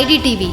IDTV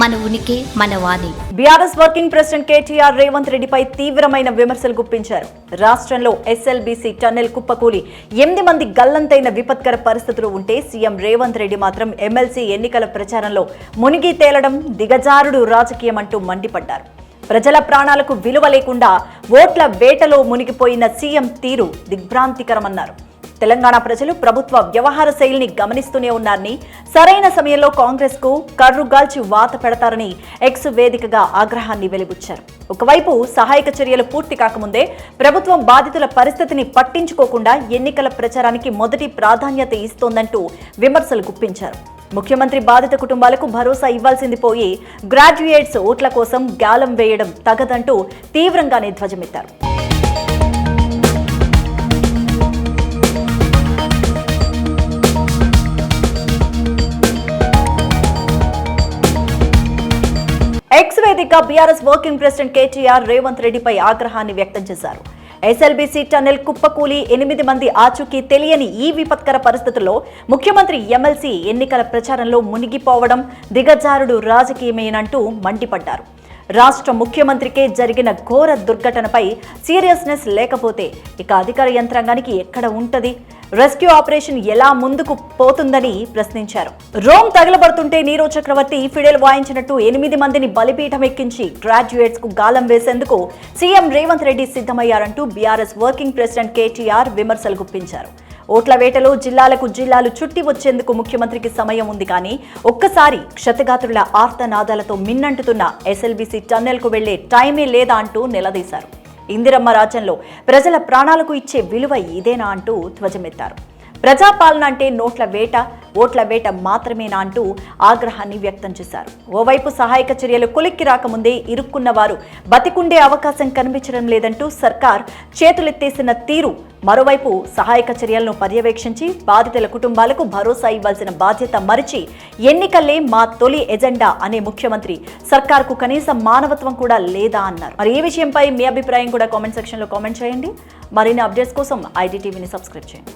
మన ఉనికి మన వాణి. BRS working president KTR Revanth రెడ్డిపై తీవ్రమైన విమర్శలు గుప్పించారు. రాష్ట్రంలో ఎస్ఎల్బీసీ టన్నెల్ కుప్పకూలి ఎనిమిది మంది గల్లంతైన విపత్కర పరిస్థితులు ఉంటే సీఎం రేవంత్ రెడ్డి మాత్రం ఎమ్మెల్సీ ఎన్నికల ప్రచారంలో మునిగి తేలడం దిగజారుడు రాజకీయం అంటూ మండిపడ్డారు. ప్రజల ప్రాణాలకు విలువ లేకుండా ఓట్ల వేటలో మునిగిపోయిన సీఎం తీరు దిగ్భ్రాంతికరమన్నారు. తెలంగాణ ప్రజలు ప్రభుత్వ వ్యవహార శైలిని గమనిస్తూనే ఉన్నారని సరైన సమయంలో కాంగ్రెస్కు కర్రుగాల్చి వాత పెడతారని ఎక్స్ వేదికగా ఆగ్రహాన్ని వెలిబుచ్చారు. ఒకవైపు సహాయక చర్యలు పూర్తి కాకముందే ప్రభుత్వం బాధితుల పరిస్థితిని పట్టించుకోకుండా ఎన్నికల ప్రచారానికి మొదటి ప్రాధాన్యత ఇస్తోందంటూ విమర్శలు గుప్పించారు. ముఖ్యమంత్రి బాధిత కుటుంబాలకు భరోసా ఇవ్వాల్సింది పోయి గ్రాడ్యుయేట్స్ ఓట్ల కోసం గాలం వేయడం తగదంటూ తీవ్రంగానే ధ్వజమెత్తారు. ఎక్స్ వేదిక BRS working president KTR Revanth రెడ్డిపై ఆగ్రహాన్ని వ్యక్తం చేశారు. ఎస్ఎల్బీసీ టన్నెల్ కుప్పకూలి ఎనిమిది మంది ఆచూకీ తెలియని ఈ విపత్కర పరిస్థితుల్లో ముఖ్యమంత్రి ఎమ్మెల్సీ ఎన్నికల ప్రచారంలో మునిగిపోవడం దిగజారుడు రాజకీయమేనంటూ మండిపడ్డారు. రాష్ట్ర ముఖ్యమంత్రికే జరిగిన ఘోర దుర్ఘటనపై సీరియస్నెస్ లేకపోతే ఇక అధికార యంత్రాంగానికి ఎక్కడ ఉంటుంది? రెస్క్యూ ఆపరేషన్ ఎలా ముందుకు పోతుందని ప్రశ్నించారు. రోమ్ తగలబడుతుంటే నీరో చక్రవర్తి ఫిడెల్ వాయించినట్టు ఎనిమిది మందిని బలిపీఠం ఎక్కించి గ్రాడ్యుయేట్స్కు గాలం వేసేందుకు సీఎం రేవంత్ రెడ్డి సిద్ధమయ్యారంటూ బీఆర్ఎస్ వర్కింగ్ ప్రెసిడెంట్ కేటీఆర్ విమర్శలు గుప్పించారు. ఓట్ల వేటలో జిల్లాలకు జిల్లాలు చుట్టి వచ్చేందుకు ముఖ్యమంత్రికి సమయం ఉంది కానీ ఒక్కసారి క్షతగాత్రుల ఆర్తనాదాలతో మిన్నంటుతున్న ఎస్ఎల్బీసీ టన్నెల్కు వెళ్ళే టైమే లేదా అంటూ నిలదీశారు. ఇందిరమ్మ రాజ్యంలో ప్రజల ప్రాణాలకు ఇచ్చే విలువ ఇదేనా అంటూ ధ్వజమెత్తారు. ప్రజాపాలన అంటే నోట్ల వేట ఓట్ల వేట మాత్రమేనా అంటూ ఆగ్రహాన్ని వ్యక్తం చేశారు. ఓవైపు సహాయక చర్యలు కొలిక్కి రాకముందే ఇరుక్కున్న వారు బతికుండే అవకాశం కనిపించడం లేదంటూ సర్కార్ చేతులెత్తేసిన తీరు మరోవైపు సహాయక చర్యలను పర్యవేక్షించి బాధితుల కుటుంబాలకు భరోసా ఇవ్వాల్సిన బాధ్యత మరిచి ఎన్నికల్లే మా తొలి ఎజెండా అనే ముఖ్యమంత్రి సర్కార్కు కనీసం మానవత్వం కూడా లేదా అన్నారు. మరి ఈ విషయంపై మీ అభిప్రాయం కూడా కామెంట్ సెక్షన్లో కామెంట్ చేయండి. మరిన్ని అప్డేట్స్ కోసం ఐడి టీవీని సబ్స్క్రైబ్ చేయండి.